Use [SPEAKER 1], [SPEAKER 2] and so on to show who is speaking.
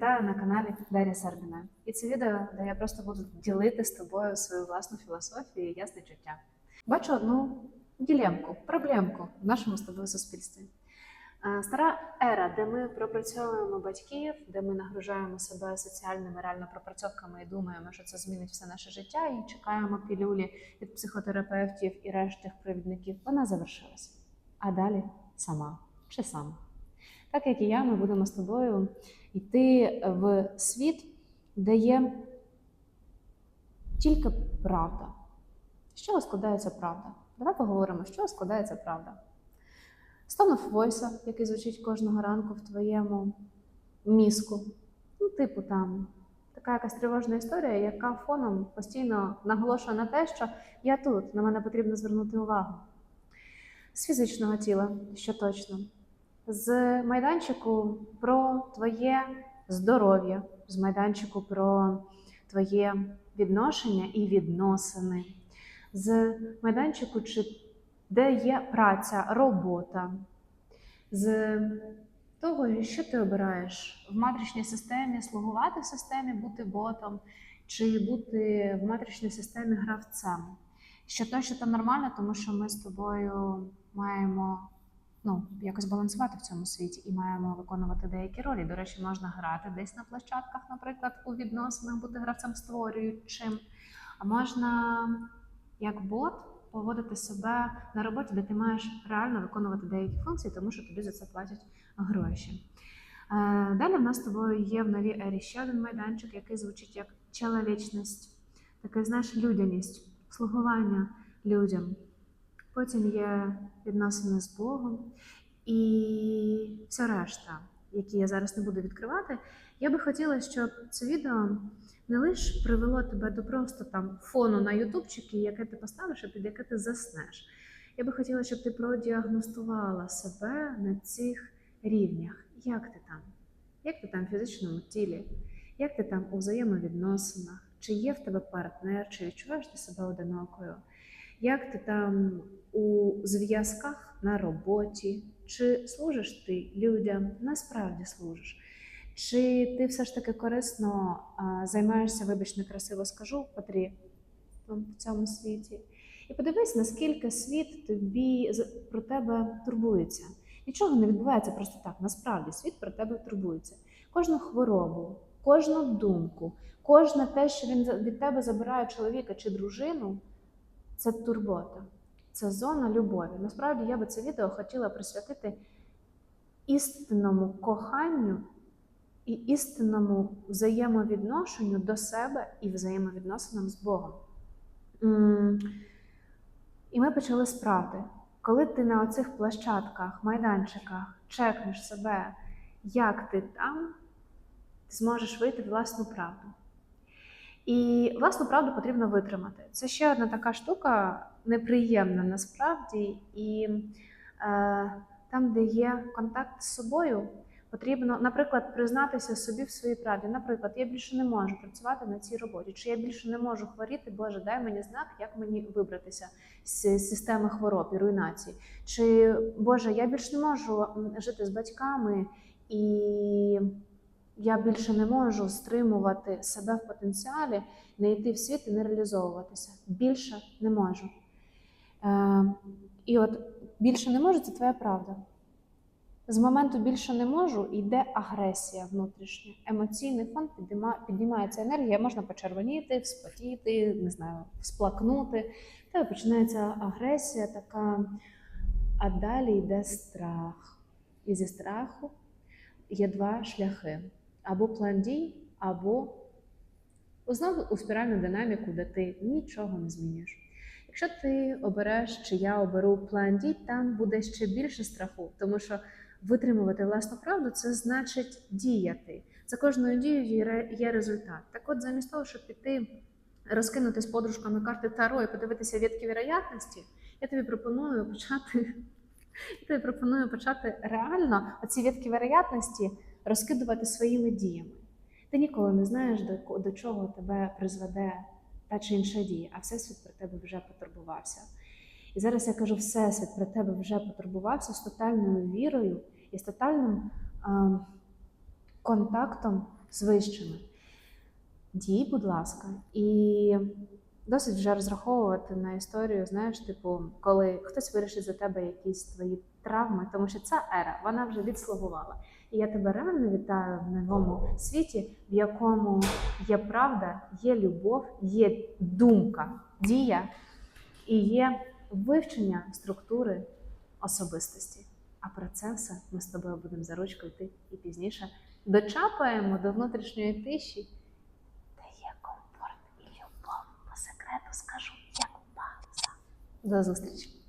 [SPEAKER 1] Вітаю на каналі Дар'я Сардина. І це відео, де я просто буду ділити з тобою свою власну філософію і ясне життя. Бачу одну ділемку, проблемку в нашому з тобою суспільстві. Е, Стара ера, де ми пропрацьовуємо батьків, де ми нагружаємо себе соціальними реально пропрацьовками і думаємо, що це змінить все наше життя, і чекаємо пілюлі від психотерапевтів і решти провідників, вона завершилася. А далі сама чи сам. Так як і я, ми будемо з тобою йти в світ, де є тільки правда. З чого складається правда? Давай поговоримо, з чого складається правда. Стонов войса, який звучить кожного ранку в твоєму мізку. Ну, типу, там така якась тривожна історія, яка фоном постійно наголошує на те, що я тут, на мене потрібно звернути увагу. З фізичного тіла, що точно з майданчику про твоє здоров'я, з майданчику про твоє відношення і відносини, з майданчику, чи де є праця, робота, з того, що ти обираєш в матричній системі, слугувати в системі, бути ботом, чи бути в матричній системі гравцем. Що то, що то нормально, тому що ми з тобою маємо ну, якось балансувати в цьому світі і маємо виконувати деякі ролі. До речі, можна грати десь на площадках, наприклад, у відносинах, бути гравцем створюючим. А можна, як бот, поводити себе на роботі, де ти маєш реально виконувати деякі функції, тому що тобі за це платять гроші. Е, Далі в нас з тобою є в новій ері ще один майданчик, який звучить як чоловічність, таке, знаєш, людяність, слугування людям. Потім є відносини з Богом і вся решта, які я зараз не буду відкривати. Я би хотіла, щоб це відео не лише привело тебе до просто там фону на ютубчики, яке ти поставиш, а під яке ти заснеш. Я би хотіла, щоб ти продіагностувала себе на цих рівнях. Як ти там? Як ти там в фізичному тілі? Як ти там у взаємовідносинах? Чи є в тебе партнер, чи відчуваєш ти себе одинокою? Як ти там у зв'язках на роботі? Чи служиш ти людям? Насправді служиш? Чи ти все ж таки корисно а, займаєшся, вибач, некрасиво скажу, Патрі, в цьому світі? І подивись, наскільки світ тобі про тебе турбується. Нічого не відбувається просто так. Насправді світ про тебе турбується. Кожну хворобу, кожну думку, кожне те, що він від тебе забирає чоловіка чи дружину, це турбота, це зона любові. Насправді я би це відео хотіла присвятити істинному коханню і істинному взаємовідношенню до себе і взаємовідносинам з Богом. І ми почали з. Коли ти на оцих площадках, майданчиках чекнеш себе, як ти там, ти зможеш вийти власну правду. І власну правду потрібно витримати. Це ще одна така штука неприємна насправді, і е, там, де є контакт з собою, потрібно, наприклад, признатися собі в своїй правді. Наприклад, я більше не можу працювати на цій роботі, чи я більше не можу хворіти, Боже, дай мені знак, як мені вибратися з системи хвороб і руйнації. Чи Боже, я більше не можу жити з батьками і я більше не можу стримувати себе в потенціалі, не йти в світ і не реалізовуватися. Більше не можу. Е, і от більше не можу це твоя правда. З моменту більше не можу йде агресія внутрішня. Емоційний фон піднімається енергія, можна почервоніти, вспотіти, не знаю, всплакнути. В Тебе починається агресія така, а далі йде страх. І зі страху є два шляхи: або план дій, або знову у спіральну динаміку, де ти нічого не змінюєш. Якщо ти обереш, чи я оберу план дій, там буде ще більше страху, тому що витримувати власну правду це значить діяти. За кожною дією є результат. Так от, замість того, щоб піти розкинути з подружками карти Таро і подивитися ветки вероятності, я тобі пропоную почати. Я тобі пропоную почати реально оці ветки вероятності розкидувати своїми діями. Ти ніколи не знаєш, до, до чого тебе призведе та чи інша дія, а Всесвіт про тебе вже потурбувався. І зараз я кажу, Всесвіт про тебе вже потурбувався з тотальною вірою і з тотальним а, контактом з вищими. Дій, будь ласка, і досить вже розраховувати на історію, знаєш, типу, коли хтось вирішить за тебе якісь твої травми, тому що ця ера вона вже відслугувала. І я тебе реально вітаю в новому світі, в якому є правда, є любов, є думка, дія і є вивчення структури особистості. А про це все ми з тобою будемо за ручку йти і пізніше дочапаємо до внутрішньої тиші, де є комфорт і любов. По секрету скажу, як база. До зустрічі!